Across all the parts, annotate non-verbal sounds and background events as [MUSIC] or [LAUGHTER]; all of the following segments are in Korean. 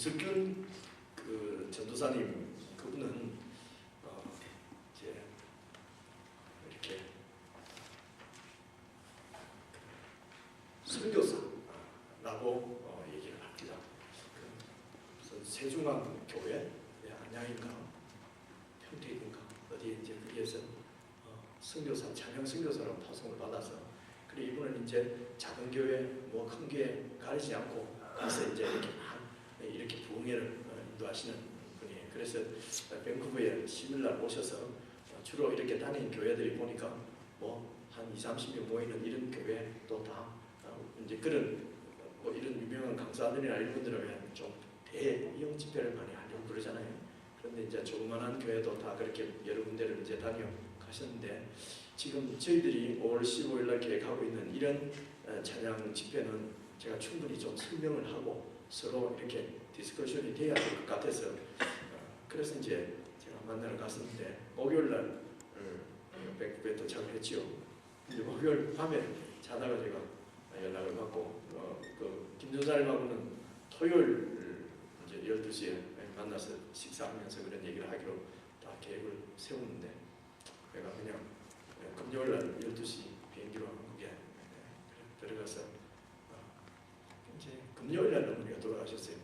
김석균 그 전도사님 그분은 어 이제 이렇게 선교사라고 어 얘기를 합니다. 세중앙 교회 예, 안양인가 평택인가 어디에 이제 거기에서 어 선교사 찬양 선교사로 파송을 받아서 그래 이분은 이제 작은 교회 뭐 큰 교회 가리지 않고 가서 이제 이렇게 막 이렇게 부흥회를 어, 인도하시는 분이에요. 그래서 밴쿠버에 10일날 오셔서 어, 주로 이렇게 다니는 교회들이 보니까 뭐 한 2, 30명 모이는 이런 교회 또다 어, 이제 그런 뭐 이런 유명한 강사들이나 이런 분들은 좀 대형 집회를 많이 하려고 그러잖아요. 그런데 이제 조그만한 교회도 다 그렇게 여러 군데를 이제 다녀 가셨는데 지금 저희들이 5월 15일 날 계획하고 있는 이런 어, 찬양 집회는 제가 충분히 좀 설명을 하고 서로 이렇게 디스커션이 돼야 될 것 같아서 어, 그래서 이제 제가 만나러 갔었는데 목요일 날 어, 백구에 도착을 했지요. 이제 목요일 밤에 자다가 제가 연락을 받고 어, 그 김전사님하고는 토요일 이제 12시에 만나서 식사하면서 그런 얘기를 하기로 다 계획을 세웠는데 내가 그냥 금요일 날 12시 비행기로 한국에 네, 들어가서 어, 이제 금요일 날 어머니가 돌아가셨어요.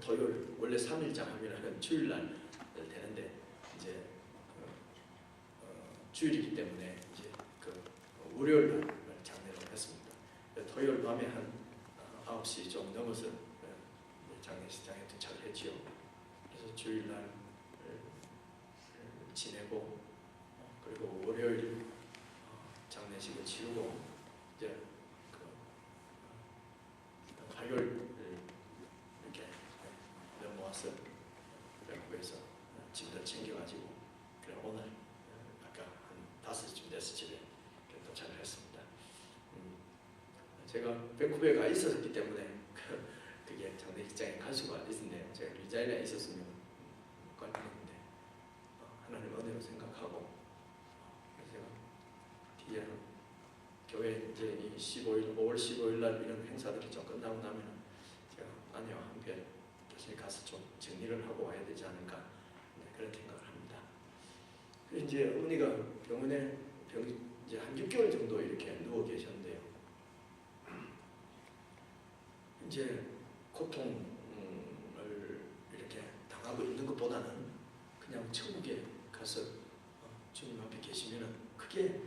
토요일 원래 3일장 하면 주일 날 되는데 이제 어, 어, 주일이기 때문에 이제 그 월요일 날 장례를 했습니다. 토요일 밤에 한 어, 9시 좀 넘어서 어, 장례식장에 도착을 했지요. 그래서 주일 날 어, 지내고 어, 그리고 월요일 어, 장례식을 치르고 이제 그 어, 화요일 이렇게 넘어와서 외국에서 짐들 챙겨가지고 그래 오늘 어, 아까 한 다섯 시쯤 돼서 집에 이렇게 도착을 했습니다. 음, 제가 밴쿠버에 가 있었기 때문에 그, [LAUGHS] 그게 장례식장에 갈 수가 있었는데 제가 리자인에 있었으면 걸렸는데 어, 하나님 은혜로 생각하고 어, 제가 뒤에 교회 이제 이 15일, 5월 15일 날 이런 행사들이 좀 끝나고 나면 제가 아내와 함께 다시 가서 좀 정리를 하고 와야 되지 않을까 네, 그런 생각을 합니다. 그리고 이제 어머니가 병원에 병 이제 한 6개월 정도 이렇게 누워 계셨는데요. 이제 고통을 이렇게 당하고 있는 것보다는 그냥 천국에 가서 어, 주님 앞에 계시면은 그게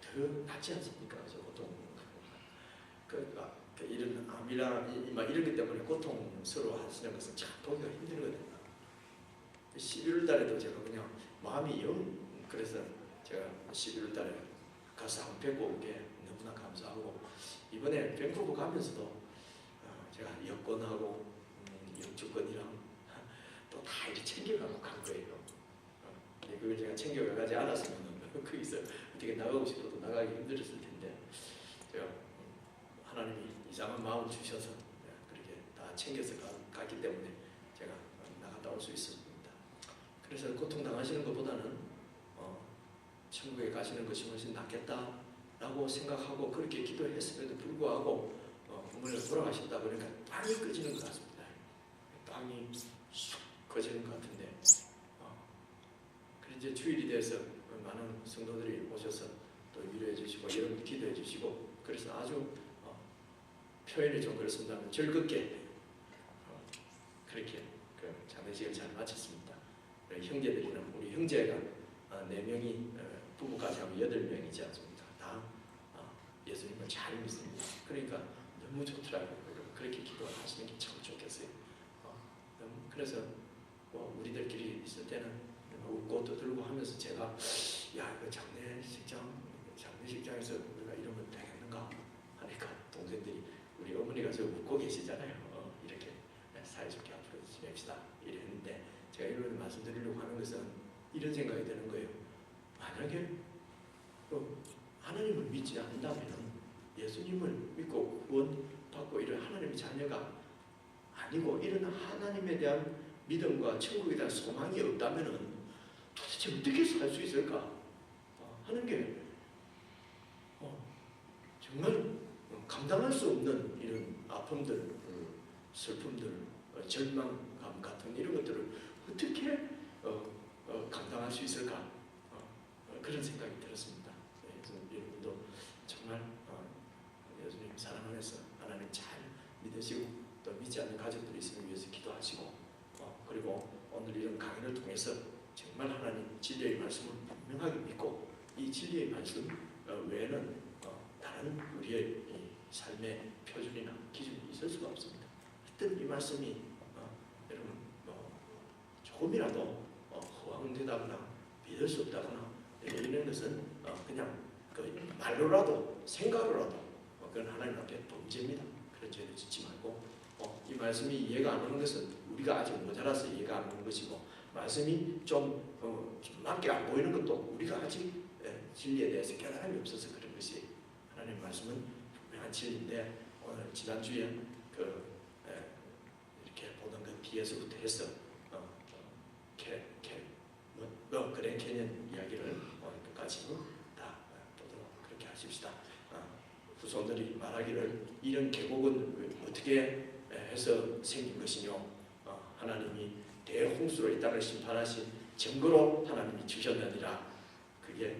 더 낫지 않습니까? 저 고통. 그, 아, 그 이런 암이나 이- 막 이런 것 때문에 고통스러워 하시는 것은 참 보기가 힘들거든요. 11월 달에도 제가 그냥 마음이 영 그래서 제가 11월 달에 가서 한번 뵙고 온 게 너무나 감사하고 이번에 밴쿠버 가면서도 어, 제가 여권하고 음, 영주권이랑 [LAUGHS] 또 다 이렇게 챙겨가고 간 거예요. 어, 근데 그걸 제가 챙겨가지 않았으면 거기서 [LAUGHS] 어떻게 나가고 싶어도 나가기 힘들었을 텐데 제가 음, 하나님이 이상한 마음을 주셔서 네, 그렇게 다 챙겨서 가, 갔기 때문에 제가 어, 나갔다 올 수 있었습니다. 그래서 고통 당하시는 것보다는 어, 천국에 가시는 것이 훨씬 낫겠다라고 생각하고 그렇게 기도했음에도 불구하고 어, 어머니가 돌아가신다 그러니까 빵이 꺼지는 것 같습니다. 빵이 쑥 꺼지는 것 같은데 어, 그래 이제 주일이 돼서 많은 성도들이 오셔서 또 위로해 주시고 여러분 기도해 주시고 그래서 아주 어, 표현이 좀 그렇습니다만 즐겁게 어, 그렇게 그 장례식을 잘 마쳤습니다. 우리 형제들이는 우리 형제가 어, 네 명이 어, 부부까지 하면 여덟 명이지 않습니까? 다 어, 예수님을 잘 믿습니다. 그러니까 너무 좋더라고요. 그렇게 기도하시는 게 참 좋겠어요. 어, 너무 그래서 뭐 우리들끼리 있을 때는 웃고 떠들고 하면서 제가 야 이거 장례식장 장례식장에서 우리가 이러면 되겠는가 하니까 동생들이 우리 어머니가 저 웃고 계시잖아요. 어, 이렇게 사이좋게 앞으로 지냅시다 이랬는데 제가 이런 말씀드리려고 하는 것은 이런 생각이 드는 거예요. 만약에 또 하나님을 믿지 않는다면 예수님을 믿고 구원받고 이런 하나님의 자녀가 아니고 이런 하나님에 대한 믿음과 천국에 대한 소망이 없다면은 도대체 어떻게 살 수 있을까 어, 하는 게 어, 정말 감당할 수 없는 이런 아픔들 어, 슬픔들, 어, 절망감 같은 이런 것들을 어떻게 감당할 수 있을까 그런 생각이 들었습니다. 네, 그래서 여러분도 정말 어, 예수님 사랑 안에서 하나님 잘 믿으시고 또 믿지 않는 가족들이 있으면 위해서 기도하시고 어, 그리고 오늘 이런 강의를 통해서 정말 하나님 진리의 말씀을 분명하게 믿고 이 진리의 말씀 어, 외에는 어, 다른 우리의 이 삶의 표준이나 기준이 있을 수가 없습니다. 하여튼 이 말씀이 어, 여러분 뭐 조금이라도 어, 허황되다거나 믿을 수 없다거나 이런 것은 어, 그냥 그 말로라도 생각으로라도 어, 그건 하나님 앞에 범죄입니다. 그런 죄를 짓지 말고 어, 이 말씀이 이해가 안 오는 것은 우리가 아직 모자라서 이해가 안 오는 것이고 말씀이 좀, 어, 좀 맞게 안 보이는 것도 우리가 아직 예, 진리에 대해서 깨달음이 없어서 그런 것이 하나님 말씀은 분명한 진리인데 오늘 지난주에 그 예, 이렇게 보던 그 비에서부터 해서 어, 어, 캐, 캐, 뭐, 어, 그랜 캐년 이야기를 오늘 끝까지 다 어, 보도록 그렇게 하십시다. 어, 후손들이 말하기를 이런 계곡은 어떻게 해서 생긴 것이뇨? 어, 하나님이 대홍수로 이 땅을 심판하신 증거로 하나님이 주셨느니라. 그게